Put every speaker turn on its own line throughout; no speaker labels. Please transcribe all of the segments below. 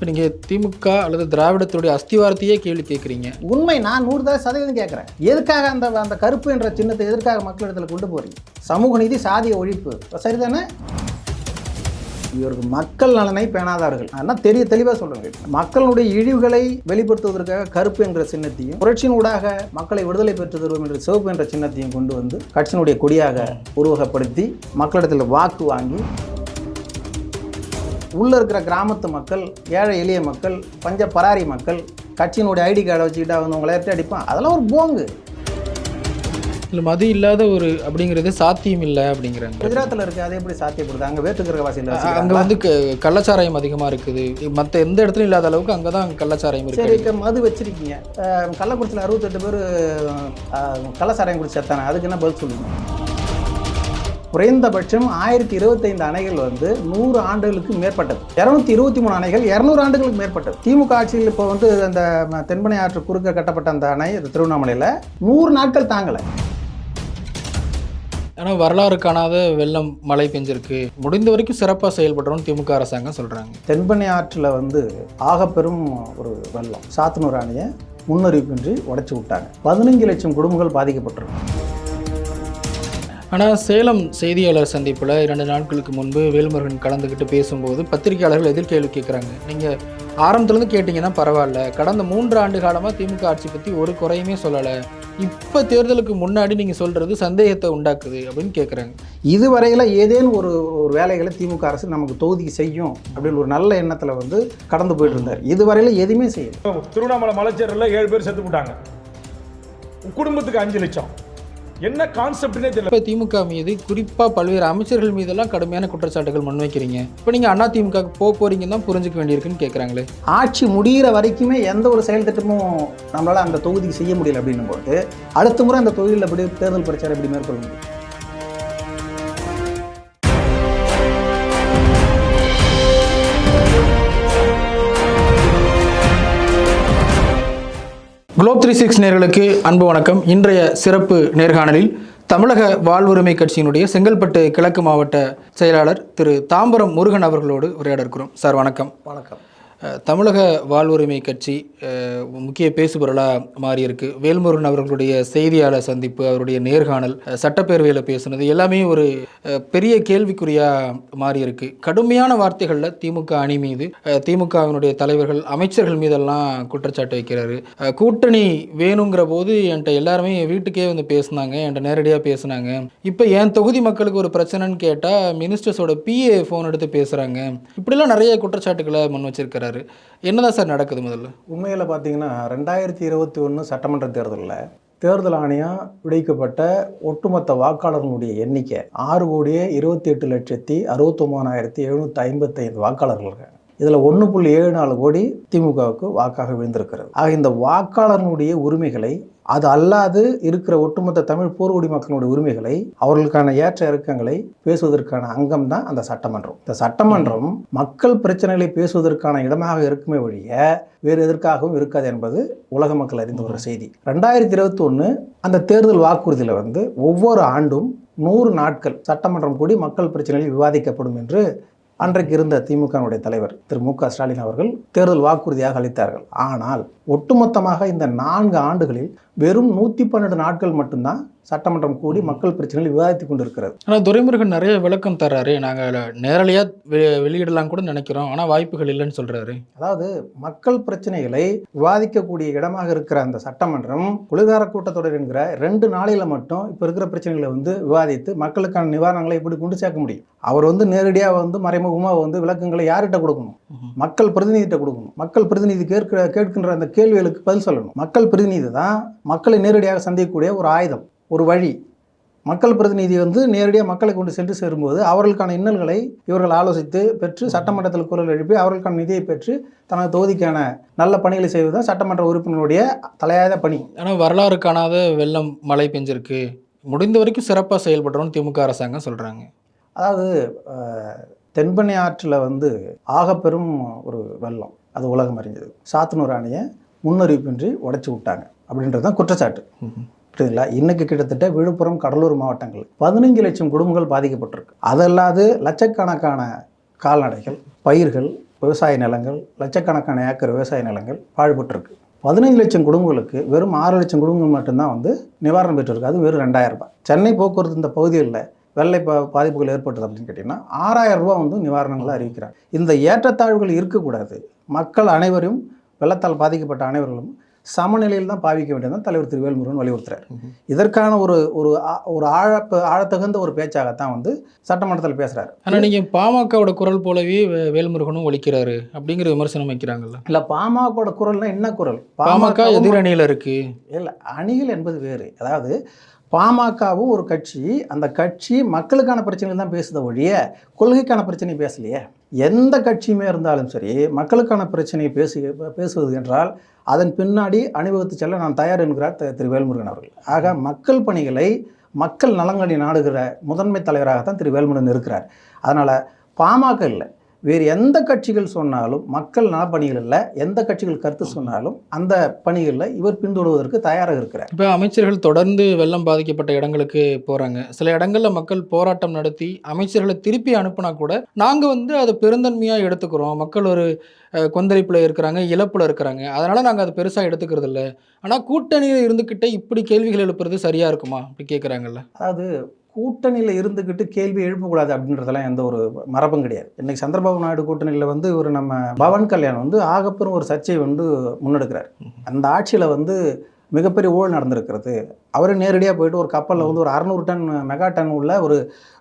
இப்போ நீங்கள் திமுக அல்லது திராவிடத்துடைய அஸ்திவாரத்தையே கேள்வி கேட்குறீங்க
உண்மை நான் நூறு தடவை சதவீதம் கேட்குறேன் எதுக்காக அந்த அந்த கருப்பு என்ற சின்னத்தை எதற்காக மக்களிடத்தில் கொண்டு போறீங்க? சமூக நீதி சாதிய ஒழிப்பு. சரிதானே? இவருக்கு மக்கள் நலனை பேணாதார்கள். ஆனால் தெரிய தெளிவாக சொல்றேங்க மக்களுடைய இழிவுகளை வெளிப்படுத்துவதற்காக கருப்பு என்ற சின்னத்தையும் புரட்சியின் ஊடாக மக்களை விடுதலை பெற்று தருவோம் என்ற சிவப்பு என்ற சின்னத்தையும் கொண்டு வந்து கட்சியினுடைய கொடியாக உருவகப்படுத்தி மக்களிடத்தில் வாக்கு வாங்கி உள்ள இருக்கிற கிராமத்து மக்கள் ஏழை எளிய மக்கள் பஞ்ச பராரி மக்கள் கட்சியினுடைய ஐடி கார்டை வச்சுக்கிட்டா வந்து உங்களை ஏற்றி அடிப்பான். அதெல்லாம் ஒரு போங்கு.
இல்லை மது இல்லாத ஒரு அப்படிங்கிறது சாத்தியம் இல்லை அப்படிங்கிறாங்க.
குஜராத்தில் இருக்கு அது எப்படி சாத்தியப்படுது? அங்கே வேற்றுக்கிற வாசியில்
அங்கே வந்து கள்ளச்சாராயம் அதிகமாக இருக்குது. மற்ற எந்த இடத்துலையும் இல்லாத அளவுக்கு அங்கே தான் கள்ளச்சாராயம்
சரி
இருக்கு
இப்ப மது வச்சிருக்கீங்க. கள்ளக்குறிச்சியில் அறுபத்தெட்டு பேர் கள்ளசாராயம் குடிச்சு செத்தானே அதுக்கு என்ன பதில் சொல்லுங்க? குறைந்தபட்சம் ஆயிரத்தி இருபத்தைந்து அணைகள் வந்து நூறு ஆண்டுகளுக்கு மேற்பட்டது. இரநூத்தி இருபத்தி மூணு அணைகள் இரநூறு ஆண்டுகளுக்கு மேற்பட்டது. திமுக ஆட்சியில் இப்போ வந்து அந்த ம, தென்பெண்ணை ஆற்று குறுக்க கட்டப்பட்ட அந்த அணை திருவண்ணாமலையில் நூறு நாட்கள் தாங்கலை.
ஆனால் வரலாறு காணாத வெள்ளம் மழை பெஞ்சிருக்கு. முடிந்த வரைக்கும் சிறப்பாக செயல்படுறோம்னு திமுக அரசாங்கம் சொல்கிறாங்க
தென்பெண்ணை ஆற்றில் வந்து ஆகப்பெரும் ஒரு வெள்ளம். சாத்தனூர் அணையை முன்னறிவிப்பின்றி உடைச்சு விட்டாங்க. பதினஞ்சு லட்சம் குடும்பங்கள் பாதிக்கப்பட்டிருக்கு.
ஆனால் சேலம் செய்தியாளர் சந்திப்பில் இரண்டு நாட்களுக்கு முன்பு வேல்முருகன் கலந்துக்கிட்டு பேசும்போது பத்திரிகையாளர்கள் எதிர்கேள்வி கேட்குறாங்க நீங்கள் ஆரம்பத்துலேருந்து கேட்டிங்கன்னா பரவாயில்ல. கடந்த மூன்று ஆண்டு காலமாக திமுக ஆட்சி பற்றி ஒரு குறையுமே சொல்லலை. இப்போ தேர்தலுக்கு முன்னாடி நீங்கள் சொல்கிறது சந்தேகத்தை உண்டாக்குது அப்படின்னு கேட்குறாங்க
இதுவரையில் ஏதேனும் ஒரு ஒரு வேலைகளை திமுக அரசு நமக்கு தொகுதிக்கு செய்யும் அப்படின்னு ஒரு நல்ல எண்ணத்தில் வந்து கடந்து போயிட்டு இருந்தார். இதுவரையில் எதுவுமே செய்யல.
திருவண்ணாமலை மலைச்சேரில் ஏழு பேர் செத்து போட்டாங்க குடும்பத்துக்கு அஞ்சு லட்சம். என்ன கான்செப்ட்னே தெரியல.
இப்போ திமுக மீது குறிப்பாக பல்வேறு அமைச்சர்கள் மீதெல்லாம் கடுமையான குற்றச்சாட்டுகள் முன்வைக்கிறீங்க இப்போ நீங்கள் அண்ணா திமுக போக போகிறீங்கன்னு தான் புரிஞ்சுக்க வேண்டியிருக்குன்னு கேட்குறாங்களே
ஆட்சி முடிகிற வரைக்குமே எந்த ஒரு செயல் திட்டமும் நம்மளால் அந்த தொகுதிக்கு செய்ய முடியல அப்படின்னும் போது அடுத்த முறை அந்த தொகுதியில் எப்படி தேர்தல் பிரச்சாரம் எப்படி மேற்கொள்ள முடியும்?
குளோப் த்ரீ சிக்ஸ் நேர்களுக்கு அன்பு வணக்கம். இன்றைய சிறப்பு நேர்காணலில் தமிழக வாழ்வுரிமை கட்சியினுடைய செங்கல்பட்டு கிழக்கு மாவட்ட செயலாளர் திரு தாம்பரம் முருகன் அவர்களோடு உரையாட இருக்கிறோம் சார் வணக்கம்.
வணக்கம்.
தமிழக வாழ்வுரிமை கட்சி முக்கிய பேசுபொருளாக மாறியிருக்கு. வேல்முருகன் அவர்களுடைய செய்தியாளர் சந்திப்பு அவருடைய நேர்காணல் சட்டப்பேரவையில் பேசுனது எல்லாமே ஒரு பெரிய கேள்விக்குறியாக மாறியிருக்கு. கடுமையான வார்த்தைகளில் திமுக அணி மீது திமுகவினுடைய தலைவர்கள் அமைச்சர்கள் மீதெல்லாம் குற்றச்சாட்டு வைக்கிறாரு. கூட்டணி வேணுங்கிற போது என்கிட்ட எல்லாருமே என் வீட்டுக்கே வந்து பேசுனாங்க என்கிட்ட நேரடியாக பேசுனாங்க. இப்போ என் தொகுதி மக்களுக்கு ஒரு பிரச்சனைன்னு கேட்டால் மினிஸ்டர்ஸோட பிஏ ஃபோன் எடுத்து பேசுகிறாங்க இப்படிலாம் நிறைய குற்றச்சாட்டுகளை முன் வச்சிருக்கிறார். என்னதான் சார் நடக்குது முதல்ல?
உண்மையில் பார்த்தீங்கன்னா ரெண்டாயிரத்தி இருபத்தி ஒன்று சட்டமன்ற தேர்தலில் தேர்தல் ஆணையம் விடுவிக்கப்பட்ட ஒட்டுமொத்த வாக்காளர்களுடைய எண்ணிக்கை ஆறு கோடியே இருபத்தி எட்டு லட்சத்தி அறுபத்தொம்போனாயிரத்தி எழுநூற்றி ஐம்பத்தைந்து வாக்காளர்கள் இருக்காங்க இதில் ஒன்று புள்ளி ஏழு நாலு கோடி திமுகவுக்கு வாக்காக விழுந்திருக்கிறது. ஆக இந்த வாக்காளர்களுடைய உரிமைகளை அது அல்லாது இருக்கிற ஒட்டுமொத்த தமிழ் போர்க்குடி மக்களுடைய உரிமைகளை அவர்களுக்கான ஏற்ற இறக்கங்களை பேசுவதற்கான அங்கம் தான் அந்த சட்டமன்றம். இந்த சட்டமன்றம் மக்கள் பிரச்சனைகளை பேசுவதற்கான இடமாக இருக்குமே ஒழிய வேறு எதற்காகவும் இருக்காது என்பது உலக மக்கள் அறிந்த ஒரு செய்தி. ரெண்டாயிரத்தி இருபத்தி ஒன்று அந்த தேர்தல் வாக்குறுதியில் வந்து ஒவ்வொரு ஆண்டும் நூறு நாட்கள் சட்டமன்றம் கூடி மக்கள் பிரச்சனைகள் விவாதிக்கப்படும் என்று அன்றைக்கு இருந்த திமுகவுடைய தலைவர் திரு மு க ஸ்டாலின் அவர்கள் தேர்தல் வாக்குறுதியாக அளித்தார்கள். ஆனால் ஒட்டுமொத்தமாக இந்த நான்கு ஆண்டுகளில் வெறும் நூற்றி பன்னெண்டு நாட்கள் மட்டும்தான் சட்டமன்றம் கூடி மக்கள் பிரச்சனைகள் விவாதித்துக் கொண்டிருக்கிறது.
ஆனால் துரைமுருகன் நிறைய விளக்கம் தர்றாரு. நாங்கள் நேரலையாக வெ வெளியிடலாம் கூட நினைக்கிறோம். ஆனால் வாய்ப்புகள் இல்லைன்னு சொல்கிறாரு
அதாவது மக்கள் பிரச்சனைகளை விவாதிக்கக்கூடிய இடமாக இருக்கிற அந்த சட்டமன்றம் குளிர்கார கூட்டத்தொடர் என்கிற ரெண்டு நாளையில மட்டும் இப்போ இருக்கிற பிரச்சனைகளை வந்து விவாதித்து மக்களுக்கான நிவாரணங்களை எப்படி கொண்டு சேர்க்க முடியும்? அவர் வந்து நேரடியாக வந்து மறைமுகமாக வந்து விளக்கங்களை யார்கிட்ட கொடுக்கணும்? மக்கள் பிரதிநிதிகிட்ட கொடுக்கணும். மக்கள் பிரதிநிதி கேட்கிற கேட்கின்ற அந்த கேள்விகளுக்கு பதில் சொல்லணும். மக்கள் பிரதிநிதி தான் மக்களை நேரடியாக சந்திக்கக்கூடிய ஒரு ஆயுதம். ஒரு வழி. மக்கள் பிரதிநிதி வந்து நேரடியாக மக்களை கொண்டு சென்று சேரும்போது அவர்களுக்கான இன்னல்களை இவர்கள் ஆலோசித்து பெற்று சட்டமன்றத்தில் குரல் எழுப்பி அவர்களுக்கான நிதியை பெற்று தனது தொகுதிக்கான நல்ல பணிகளை செய்வது தான் சட்டமன்ற உறுப்பினருடைய தலையாத பணி.
ஆனால் வரலாறு காணாத வெள்ளம் மழை பெஞ்சிருக்கு. முடிந்த வரைக்கும் சிறப்பாக செயல்படுறோம்னு திமுக அரசாங்கம் சொல்கிறாங்க
அதாவது தென்பெண்ணை ஆற்றில் வந்து ஆகப்பெரும் ஒரு வெள்ளம். அது உலகம் அறிஞ்சது. சாத்தனூர் அணையை முன்னறிவிப்பின்றி உடைச்சு விட்டாங்க. அப்படின்றது தான் குற்றச்சாட்டு புரியுதுங்களா? இன்னைக்கு கிட்டத்தட்ட விழுப்புரம் கடலூர் மாவட்டங்கள் பதினைஞ்சு லட்சம் குடும்பங்கள் பாதிக்கப்பட்டிருக்கு. அதல்லாது லட்சக்கணக்கான கால்நடைகள் பயிர்கள் விவசாய நிலங்கள் லட்சக்கணக்கான ஏக்கர் விவசாய நிலங்கள் பாழ்பட்டிருக்கு. பதினைஞ்சு லட்சம் குடும்பங்களுக்கு வெறும் ஆறு லட்சம் குடும்பங்கள் மட்டும்தான் வந்து நிவாரணம் பெற்றிருக்கு. அது வெறும் ரெண்டாயிரம் ரூபாய். சென்னை போக்குவரத்து இந்த பகுதிகளில் வெள்ளை பா பாதிப்புகள் ஏற்பட்டது அப்படின்னு கேட்டிங்கன்னா ஆறாயிரம் ரூபா வந்து நிவாரணங்களை அறிவிக்கிறாங்க. இந்த ஏற்றத்தாழ்வுகள் இருக்கக்கூடாது. மக்கள் அனைவரும் வெள்ளத்தால் பாதிக்கப்பட்ட அனைவர்களும் சமநிலையில் தான் பாவிக்க வேண்டியதான் தலைவர் திரு வேல்முருகன் வலியுறுத்துறார் இதற்கான ஒரு ஒரு ஒரு ஆழப்ப ஆழத்தகுந்த ஒரு பேச்சாகத்தான் வந்து சட்டமன்றத்தில் பேசுகிறார்
ஆனால் நீங்கள் பாமகவோட குரல் போலவே வேல்முருகனும் ஒலிக்கிறாரு அப்படிங்கிற விமர்சனம் வைக்கிறாங்கல்ல?
இல்லை பாமகவோட குரல்னா என்ன குரல்?
பாமக எதிரணியில் இருக்கு.
இல்லை அணிகள் என்பது வேறு. அதாவது பாமகவும் ஒரு கட்சி அந்த கட்சி மக்களுக்கான பிரச்சனைகள் தான் பேசுத ஒழிய கொள்கைக்கான பிரச்சனை பேசலையே? எந்த கட்சியுமே இருந்தாலும் சரி மக்களுக்கான பிரச்சனையை பேசு பேசுவது என்றால் அதன் பின்னாடி அனுபவித்து செல்ல நான் தயார் என்கிறார் திரு வேல்முருகன் அவர்கள். ஆக மக்கள் பணிகளை மக்கள் நலங்களை நாடுகிற முதன்மை தலைவராகத்தான் திரு வேல்முருகன் இருக்கிறார். அதனால் பாமக இல்லை. வேறு எந்த கட்சிகள் சொன்னாலும் மக்கள் நலப்பணிகள் இல்லை எந்த கட்சிகள் கருத்து சொன்னாலும் அந்த பணிகளில் இவர் பின்தொடர்வதற்கு தயாராக இருக்கிறார்.
இப்போ அமைச்சர்கள் தொடர்ந்து வெள்ளம் பாதிக்கப்பட்ட இடங்களுக்கு போகிறாங்க சில இடங்களில் மக்கள் போராட்டம் நடத்தி அமைச்சர்களை திருப்பி அனுப்புனா கூட நாங்கள் வந்து அதை பெருந்தன்மையாக எடுத்துக்கிறோம். மக்கள் ஒரு கொந்தளிப்பில் இருக்கிறாங்க இழப்பில் இருக்கிறாங்க. அதனால் நாங்கள் அதை பெருசாக எடுத்துக்கிறது இல்லை. ஆனால் கூட்டணியில் இருந்துக்கிட்டே இப்படி கேள்விகள் எழுப்புறது சரியாக இருக்குமா? அப்படி கேட்குறாங்கல்ல
அதாவது கூட்டணியில் இருந்துக்கிட்டு கேள்வி எழுப்பக்கூடாது அப்படின்றதெல்லாம் எந்த ஒரு மரபும் கிடையாது. இன்னைக்கு சந்திரபாபு நாயுடு கூட்டணியில் வந்து ஒரு நம்ம பவன் கல்யாண் வந்து ஆகப்பெரும் ஒரு சர்ச்சையை வந்து முன்னெடுக்கிறார். அந்த ஆட்சியில் வந்து மிகப்பெரிய ஊழல் நடந்திருக்கிறது. அவரே நேரடியாக போயிட்டு ஒரு கப்பலில் வந்து ஒரு அறநூறு டன் மெகா டன் உள்ள ஒரு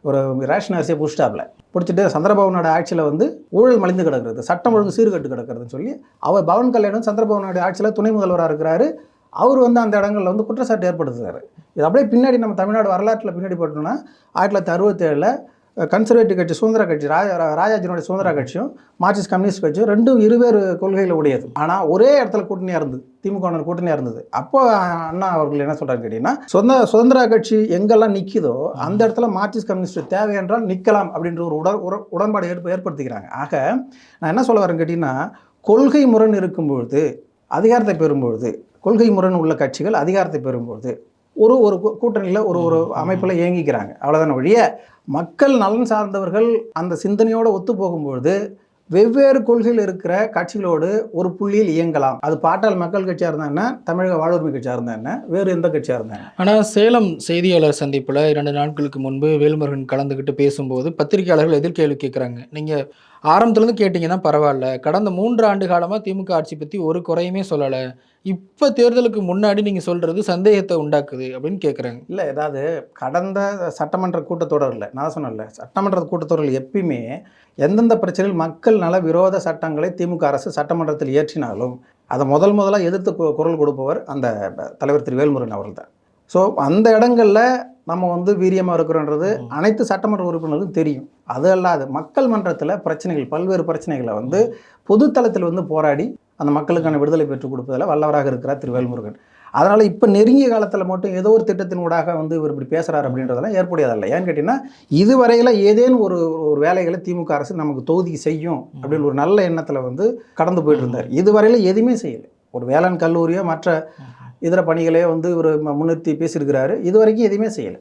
ஒரு ரேஷன் அரிசியை பிடிச்சிட்டாப்ல. பிடிச்சிட்டு சந்திரபாபு நாயுடு ஆட்சியில் வந்து ஊழல் மலிந்து கிடக்கிறது சட்டம் ஒழுங்கு சீர்கட்டு கிடக்கிறதுன்னு சொல்லி அவர் பவன் கல்யாணம் சந்திரபாபு நாயுடு ஆட்சியில் துணை முதல்வராக இருக்கிறாரு. அவர் வந்து அந்த இடங்களில் வந்து குற்றச்சாட்டு ஏற்படுத்துகிறார் இது அப்படியே பின்னாடி நம்ம தமிழ்நாடு வரலாற்றில் பின்னாடி போட்டோம்னா ஆயிரத்தி தொள்ளாயிரத்தி அறுபத்தேழில் கன்சர்வேட்டிவ் கட்சி சுதந்திர கட்சி ராஜா ராஜாஜினுடைய சுதந்திர கட்சியும் மார்க்சிஸ்ட் கம்யூனிஸ்ட் கட்சியும் ரெண்டும் இருவேறு கொள்கையில் உடையது ஆனால் ஒரே இடத்துல கூட்டணியாக இருந்தது. திமுக கூட்டணியாக இருந்தது. அப்போ அண்ணா அவர்கள் என்ன சொல்கிறாங்க கேட்டிங்கன்னா சொந்த சுதந்திர கட்சி எங்கெல்லாம் நிற்கிதோ அந்த இடத்துல மார்க்சிஸ்ட் கம்யூனிஸ்ட் தேவை என்றால் நிற்கலாம் அப்படின்ற ஒரு உட உட- உடன்பாடு ஏற்ப ஏற்படுத்திக்கிறாங்க. ஆக நான் என்ன சொல்ல வரேன் கேட்டிங்கன்னா கொள்கை முரண் இருக்கும்பொழுது அதிகாரத்தை பெறும்பொழுது கொள்கை முரண் உள்ள கட்சிகள் அதிகாரத்தை பெறும்பொழுது ஒரு ஒரு கூட்டணியில் ஒரு ஒரு அமைப்பில் இயங்கிக்கிறாங்க. அவ்வளோதான வழிய மக்கள் நலன் சார்ந்தவர்கள் அந்த சிந்தனையோடு ஒத்து போகும்பொழுது வெவ்வேறு கொள்கையில் இருக்கிற கட்சிகளோடு ஒரு புள்ளியில் இயங்கலாம். அது பாட்டாள் மக்கள் கட்சியாக இருந்தா என்ன? தமிழக வாழ்வுரிமை கட்சியாக இருந்தா என்ன? வேறு எந்த கட்சியாக இருந்தா என்ன?
ஆனால் சேலம் செய்தியாளர் சந்திப்பில் இரண்டு நாட்களுக்கு முன்பு வேல்முருகன் கலந்துக்கிட்டு பேசும்போது பத்திரிகையாளர்கள் எதிர்கேள்வி கேட்குறாங்க நீங்கள் ஆரம்பத்துலேருந்து கேட்டிங்கன்னா பரவாயில்ல. கடந்த மூன்று ஆண்டு காலமாக திமுக ஆட்சி பற்றி ஒரு குறையுமே சொல்லலை. இப்போ தேர்தலுக்கு முன்னாடி நீங்கள் சொல்கிறது சந்தேகத்தை உண்டாக்குது அப்படின்னு கேட்குறாங்க
இல்லை ஏதாவது கடந்த சட்டமன்ற கூட்டத்தொடரில் நான் சொன்னேன்ல சட்டமன்ற கூட்டத்தொடரில் எப்பயுமே எந்தெந்த பிரச்சனையில் மக்கள் நல விரோத சட்டங்களை திமுக அரசு சட்டமன்றத்தில் இயற்றினாலும் அதை முதல் முதலாக எதிர்த்து கு- குரல் கொடுப்பவர் அந்த தலைவர் திரு வேல்முருகன் அவர்கள் தான். ஸோ அந்த இடங்களில் நம்ம வந்து வீரியமாக இருக்கிறோன்றது அனைத்து சட்டமன்ற உறுப்பினர்களுக்கும் தெரியும். அது அல்லாது மக்கள் மன்றத்தில் பிரச்சனைகள் பல்வேறு பிரச்சனைகளை வந்து பொதுத்தளத்தில் வந்து போராடி அந்த மக்களுக்கான விடுதலை பெற்றுக் கொடுப்பதில் வல்லவராக இருக்கிறார் திரு வேல்முருகன் அதனால் இப்போ நெருங்கிய காலத்தில் மட்டும் ஏதோ ஒரு திட்டத்தின் ஊடாக வந்து இவர் இப்படி பேசுகிறார் அப்படின்றதெல்லாம் ஏற்புடையதல்ல. ஏன்னு கேட்டிங்கன்னா இதுவரையில் ஏதேனும் ஒரு ஒரு வேலைகளை திமுக அரசு நமக்கு தொகுதிக்கு செய்யும் அப்படின்னு ஒரு நல்ல எண்ணத்தில் வந்து கடந்து போயிட்டு இருந்தார். இதுவரையில் எதுவுமே செய்யலை. ஒரு வேளாண் கல்லூரியோ மற்ற இதர பணிகளே வந்து இவர் முன்னிறுத்தி பேசியிருக்கிறாரு. இது வரைக்கும் எதுவுமே செய்யலை.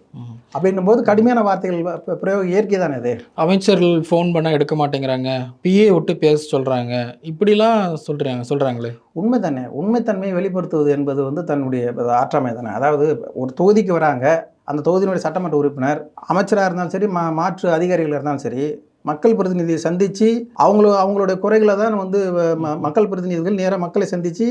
அப்படின்னும் போது கடுமையான வார்த்தைகள் ப- பிரயோகம் இயற்கை தானே இது?
அமைச்சர்கள் ஃபோன் பண்ணால் எடுக்க மாட்டேங்கிறாங்க. பிஏ விட்டு பேச சொல்கிறாங்க இப்படிலாம் சொல்கிறாங்க சொல்கிறாங்களே
உண்மை தானே உண்மைத்தன்மையை வெளிப்படுத்துவது என்பது வந்து தன்னுடைய ஆற்றாமை தானே. அதாவது ஒரு தொகுதிக்கு வராங்க. அந்த தொகுதியினுடைய சட்டமன்ற உறுப்பினர் அமைச்சராக இருந்தாலும் சரி மா மாற்று அதிகாரிகளாக இருந்தாலும் சரி மக்கள் பிரதிநிதியை சந்தித்து அவங்கள அவங்களுடைய குறைகளை தான் வந்து மக்கள் பிரதிநிதிகள் நேராக மக்களை சந்தித்து